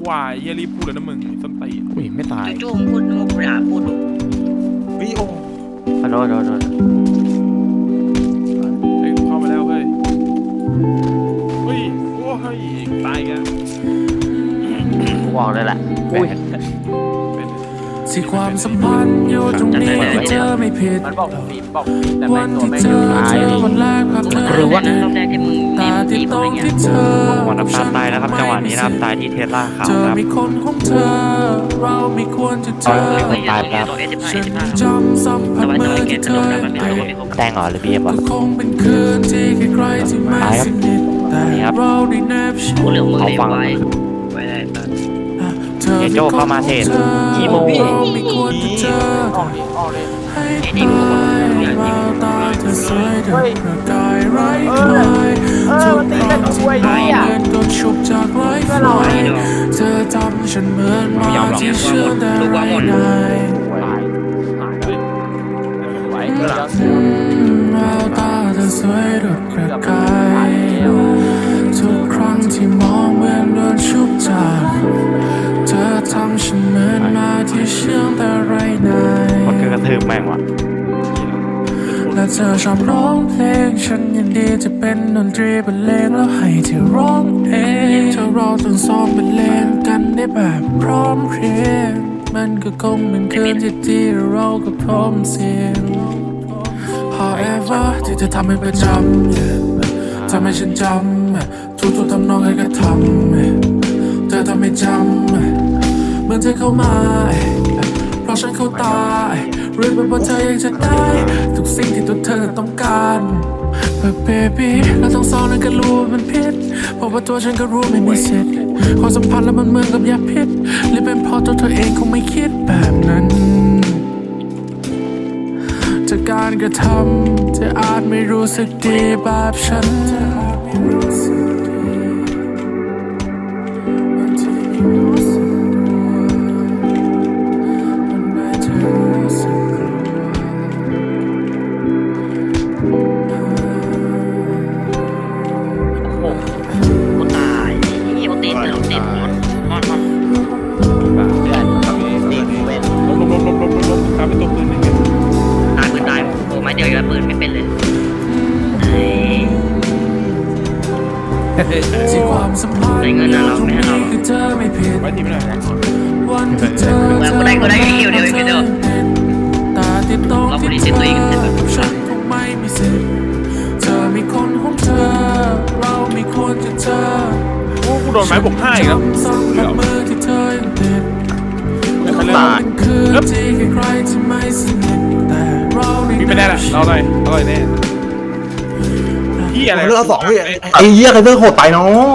ควายเฮียรีบพูดเลยนะมึงไอ้ส้นตีนอุ้ยไม่ตายจู่ๆมึงพูดมึงพูดหาพูดดูวิโอขอโทษขอโทษเฮ้ยเข้ามาแล้วเฮ้ยเฮ้ยโอ้ยตายอีกันกูบอกเลยแหละอุ้ยที่ความสัมพันธ์อยู่ตรงนี้ที่เธอไม่ผิด มันบอกฟิล์มบอกฟิล์มแต่วัแม่นงตัวที่แม่งเจอยู่ตายอเจอวันแรกภาพเธอหรือว่า รอบแรกที่มึงตาตีที่ผตมรอะไรงเงี้ยที่เธอ วันน้ำตาลตายนะครับจังหวะนี้นะครับตายที่เทสลาขาวเจอครับมีคนของเธอเราไม่ควรจะเจอไม่ใช่ตัวตัวเอสสิบห้าฉัเอนสิบห้าจำสัมผัแต่สว่าเมื่จะอไม่เก็ที่ตเธลองแล้วมันเป็นเตะตัวที่ผมแตงเหรอหรือบีเอ็มก็วะคงเป็นคืนที่ใครๆที่ไม่สนิทแต่เราได้แนบชิดกูเหลืองมึงเอาเลยฟังไว้ไว้ได้เธอเดี๋ยวโจ้เข้ามาเทรดกี่โมงเราไม่ควรจะเจอออกดิออกดิให้ตายเราตาเธอสวยดัง หมาที่เชื่อแต่ไร้นาตายหายเลยไหวเดี๋ยวแววตาเธอสวยดุดประกายทุกครั้งที่มองเหมือนโดนชุบจากเธอทำฉันเหมือนมาที่เชื่อแต่ไร้นายมันคือกระทืบแม่งว่ะ และเธอชอบร้องเพลง ฉันยินดีจะเป็นดนตรีบรรเลงแล้วให้เธอร้องเองเธอราต้องซ้อมบรรเลงกันได้แบบพร้อมเพรียงมันก็คงเป็นคืนที่ดีเราก็พร้อมเสียง however ที่เธอทำให้ประจำทำให้ฉันจำทุกๆทำนองให้กระทำเธอทำให้จำเหมือนเธอเข้ามา เพราะฉันเข้าตาย เรื่องเป็นว่าเธอยังจะได้ ทุกสิ่งที่ตัวเธอต้องการ But baby เราต้องสองนั้นก็รู้ว่ามันผิดเพราะว่าตัวฉันก็รู้ไม่มีสิทธิ์ความสัมพันธ์แล้วมันเหมือนกับยาพิษหรือเป็นเพราะตัวเธอเองคงไม่คิดแบบนั้นจากการกระทำเธออาจไม่รู้สึกดีแบบฉัน มอนมอนมอนเพื่อนตีกูเป็นล้มล้มล้มล้มล้มล้มตามไปตัวปืนหนึ่งตายปืนตายโอ้ไม่เดียวอีกแล้วปืนไม่เป็นเลยเฮ้ยที่ความสัมพันธ์ได้เงินนะเราไม่ให้เราหรอกคือเธอไม่ผิดไว้ทีไม่ได้ครับวันที่เธอกูได้กูได้แค่คิวเดียวเองเดียวตาที่ต้องเราบที่ริเธสุทธิ์ตัวเองอเสร็จแล้วฉันคงไม่มีสิทธิ์เธอมีคนของเธอ เราไม่ควรจะเจอโอ้กูโดนไม้บวกห้าอีกแล้วซ้ำกับมือที่เธอยังติดไม่เป็นไรตายคืนที่ใครๆที่ไม่สนิทแต่เราได้มีไม่ได้ละเราเลยเราเลยแน่พี่อะไรเลือกสองพี่ไอ้เหี้ยใครเลือกโหดไปน้อง